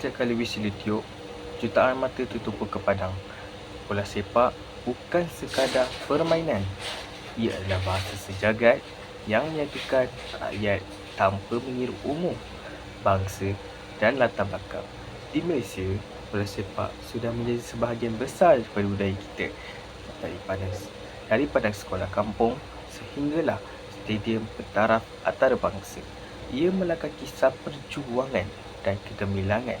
setiap kali whistle tiup, jutaan mata tertupu ke padang. Bola sepak bukan sekadar permainan. Ia adalah bahasa sejagat yang menyatukan rakyat tanpa mengira umur, bangsa dan latar belakang. Di Malaysia, bola sepak sudah menjadi sebahagian besar daripada budaya kita. Daripada daripada sekolah kampung sehinggalah stadium pentaraf antarabangsa. Ia melangkah kisah perjuangan dan kegemilangan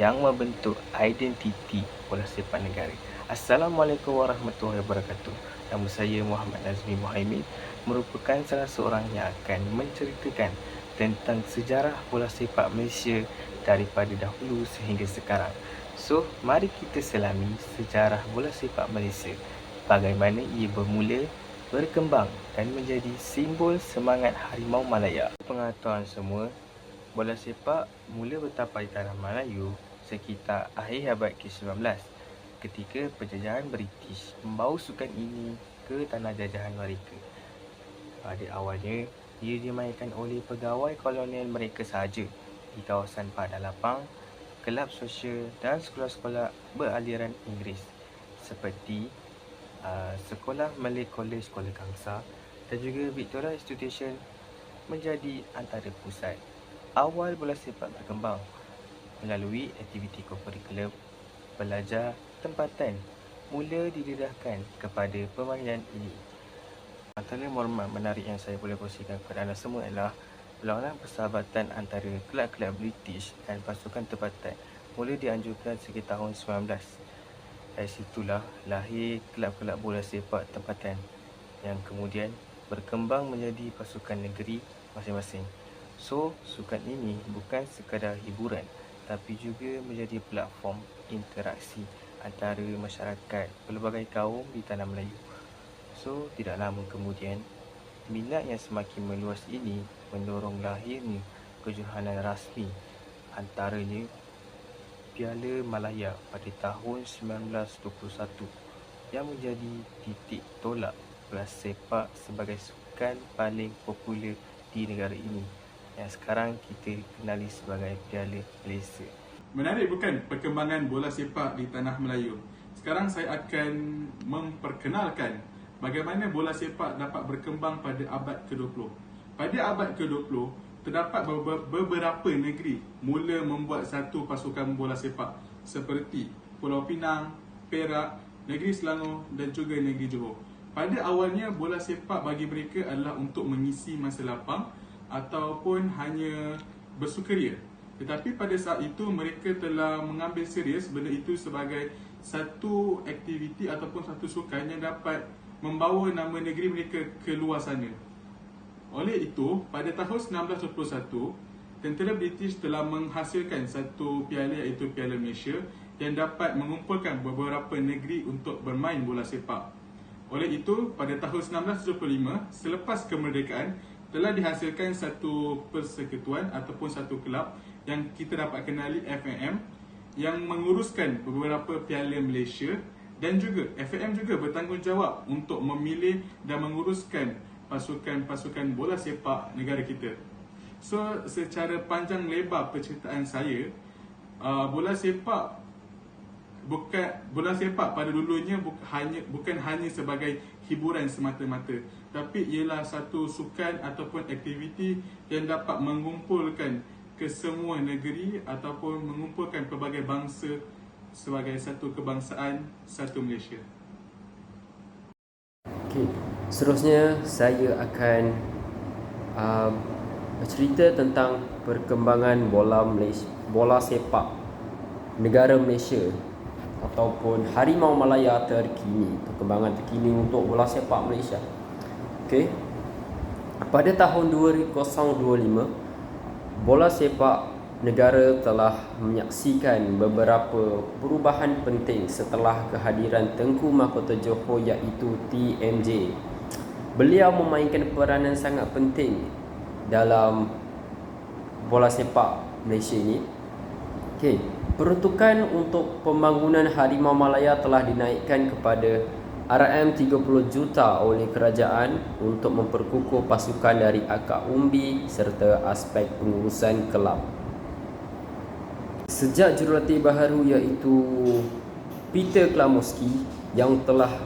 yang membentuk identiti bola sepak negara. Assalamualaikum warahmatullahi wabarakatuh. Nama saya Muhammad Nazmi Muhaimin merupakan salah seorang yang akan menceritakan tentang sejarah bola sepak Malaysia daripada dahulu sehingga sekarang. So, mari kita selami sejarah bola sepak Malaysia. Bagaimana ia bermula, berkembang dan menjadi simbol semangat Harimau Malaya. Pengetahuan semua, bola sepak mula bertapak di tanah Melayu sekitar akhir abad ke-19 ketika penjajahan British membawa sukan ini ke tanah jajahan mereka. Pada awalnya, ia dimainkan oleh pegawai kolonial mereka sahaja di kawasan Padang Lapang, kelab sosial dan sekolah-sekolah beraliran Inggeris seperti uh, Sekolah Malay College Kuala Kangsar dan juga Victoria Institution menjadi antara pusat awal bola sepak berkembang melalui aktiviti co-curriculum belajar tempatan mula didedahkan kepada permainan ini. Antara maklumat menarik yang saya boleh kongsikan kepada anda semua adalah perlawanan persahabatan antara kelab-kelab British dan pasukan tempatan mula dianjurkan sekitar tahun 19. Dari situlah lahir kelab-kelab bola sepak tempatan yang kemudian berkembang menjadi pasukan negeri masing-masing. So, sukan ini bukan sekadar hiburan tapi juga menjadi platform interaksi antara masyarakat pelbagai kaum di tanah Melayu. So, tidak lama kemudian, minat yang semakin meluas ini mendorong lahirnya kejohanan rasmi antaranya Piala Malaya pada tahun 1921 yang menjadi titik tolak bola sepak sebagai sukan paling popular di negara ini yang sekarang kita kenali sebagai Piala Malaysia. Menarik bukan perkembangan bola sepak di tanah Melayu? Sekarang saya akan memperkenalkan bagaimana bola sepak dapat berkembang pada abad ke-20. Pada abad ke-20, terdapat beberapa negeri mula membuat satu pasukan bola sepak seperti Pulau Pinang, Perak, Negeri Selangor dan juga Negeri Johor. Pada awalnya, bola sepak bagi mereka adalah untuk mengisi masa lapang ataupun hanya bersukaria. Tetapi pada saat itu mereka telah mengambil serius benda itu sebagai satu aktiviti ataupun satu sukan yang dapat membawa nama negeri mereka ke luar sana. Oleh itu, pada tahun 1921, tentera British telah menghasilkan satu piala iaitu Piala Malaysia yang dapat mengumpulkan beberapa negeri untuk bermain bola sepak. Oleh itu, pada tahun 1975, selepas kemerdekaan, telah dihasilkan satu persekutuan ataupun satu kelab yang kita dapat kenali FAM yang menguruskan beberapa piala Malaysia dan juga FAM juga bertanggungjawab untuk memilih dan menguruskan pasukan-pasukan bola sepak negara kita. So secara panjang lebar penceritaan saya uh, bola sepak bukan bola sepak pada dulunya bukan hanya bukan hanya sebagai hiburan semata-mata tapi ialah satu sukan ataupun aktiviti yang dapat mengumpulkan ke semua negeri ataupun mengumpulkan pelbagai bangsa sebagai satu kebangsaan satu Malaysia. Okey, seterusnya saya akan uh, bercerita tentang perkembangan bola Malaysia, bola sepak negara Malaysia ataupun Harimau Malaya terkini, perkembangan terkini untuk bola sepak Malaysia. Okey. Pada tahun 2025, bola sepak negara telah menyaksikan beberapa perubahan penting setelah kehadiran Tengku Mahkota Johor iaitu TMJ. Beliau memainkan peranan sangat penting dalam bola sepak Malaysia ini. Okey, peruntukan untuk pembangunan Harimau Malaya telah dinaikkan kepada RM 30 juta oleh kerajaan untuk memperkukuh pasukan dari akak umbi serta aspek pengurusan kelab. sejak jurulatih baharu iaitu Peter Klamoski yang telah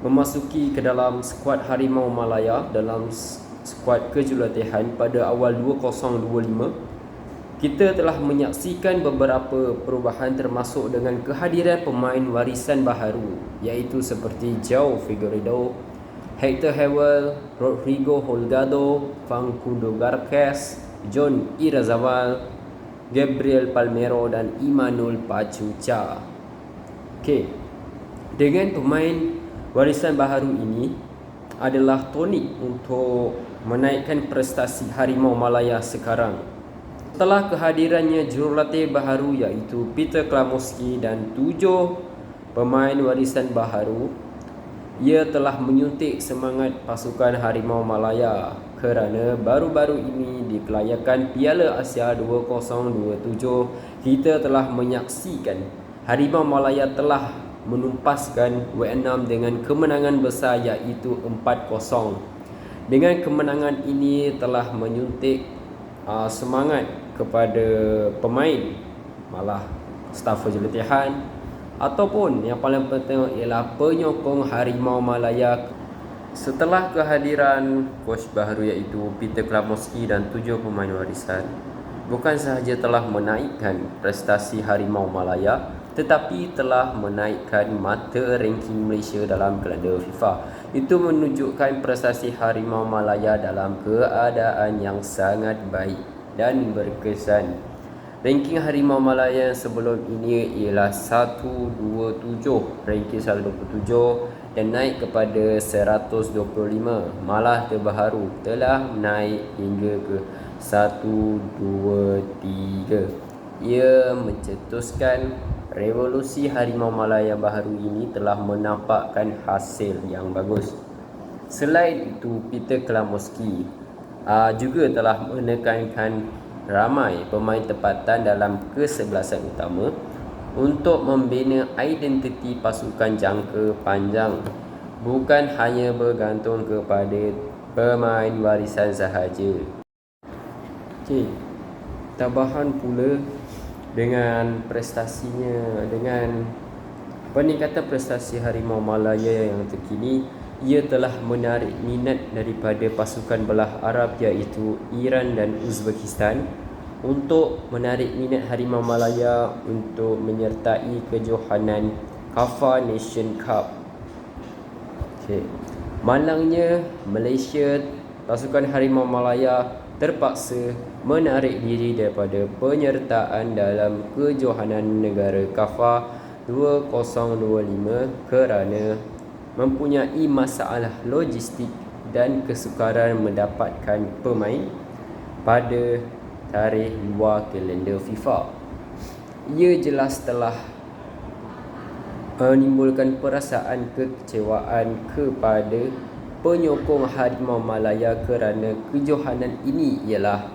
memasuki ke dalam skuad Harimau Malaya dalam skuad kejurulatihan pada awal 2025 kita telah menyaksikan beberapa perubahan termasuk dengan kehadiran pemain warisan baharu iaitu seperti Joe Figueiredo, Hector Hewell, Rodrigo Holgado, Fancundo Garques, John Irazabal, Gabriel Palmero dan Imanul Pacuca. Okey. Dengan pemain warisan baharu ini adalah tonik untuk menaikkan prestasi Harimau Malaya sekarang. Setelah kehadirannya jurulatih baharu iaitu Peter Klamoski dan tujuh pemain warisan baharu, ia telah menyuntik semangat pasukan Harimau Malaya kerana baru-baru ini di kelayakan Piala Asia 2027 kita telah menyaksikan Harimau Malaya telah menumpaskan Vietnam dengan kemenangan besar iaitu 4-0. Dengan kemenangan ini telah menyuntik uh, semangat kepada pemain malah staf kejurutihan ataupun yang paling penting ialah penyokong Harimau Malaya Setelah kehadiran coach baru iaitu Peter Klamoski dan tujuh pemain warisan, bukan sahaja telah menaikkan prestasi Harimau Malaya, tetapi telah menaikkan mata ranking Malaysia dalam kalender FIFA. Itu menunjukkan prestasi Harimau Malaya dalam keadaan yang sangat baik dan berkesan. Ranking Harimau Malaya sebelum ini ialah 127, ranking 127 dan naik kepada 125 malah terbaru telah naik hingga ke 123 ia mencetuskan revolusi harimau malaya baharu ini telah menampakkan hasil yang bagus. Selain itu Peter Klamoski uh, juga telah menekankan ramai pemain tempatan dalam kesebelasan utama untuk membina identiti pasukan jangka panjang bukan hanya bergantung kepada pemain warisan sahaja. Okey. Tambahan pula dengan prestasinya dengan peningkatan prestasi Harimau Malaya yang terkini ia telah menarik minat daripada pasukan belah Arab iaitu Iran dan Uzbekistan untuk menarik minat Harimau Malaya untuk menyertai kejohanan Kafa Nation Cup. Okay. Malangnya Malaysia pasukan Harimau Malaya terpaksa menarik diri daripada penyertaan dalam kejohanan negara Kafa 2025 kerana mempunyai masalah logistik dan kesukaran mendapatkan pemain pada tarikh luar kalender FIFA. Ia jelas telah menimbulkan perasaan kekecewaan kepada penyokong Harimau Malaya kerana kejohanan ini ialah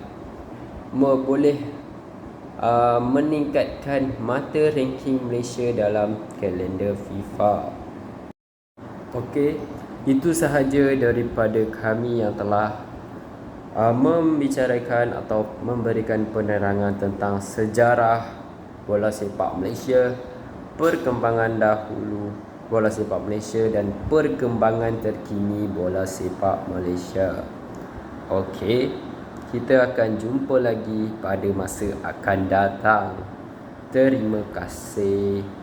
boleh uh, meningkatkan mata ranking Malaysia dalam kalender FIFA. Okey, itu sahaja daripada kami yang telah uh, membicarakan atau memberikan penerangan tentang sejarah bola sepak Malaysia, perkembangan dahulu bola sepak Malaysia dan perkembangan terkini bola sepak Malaysia. Okey, kita akan jumpa lagi pada masa akan datang. Terima kasih.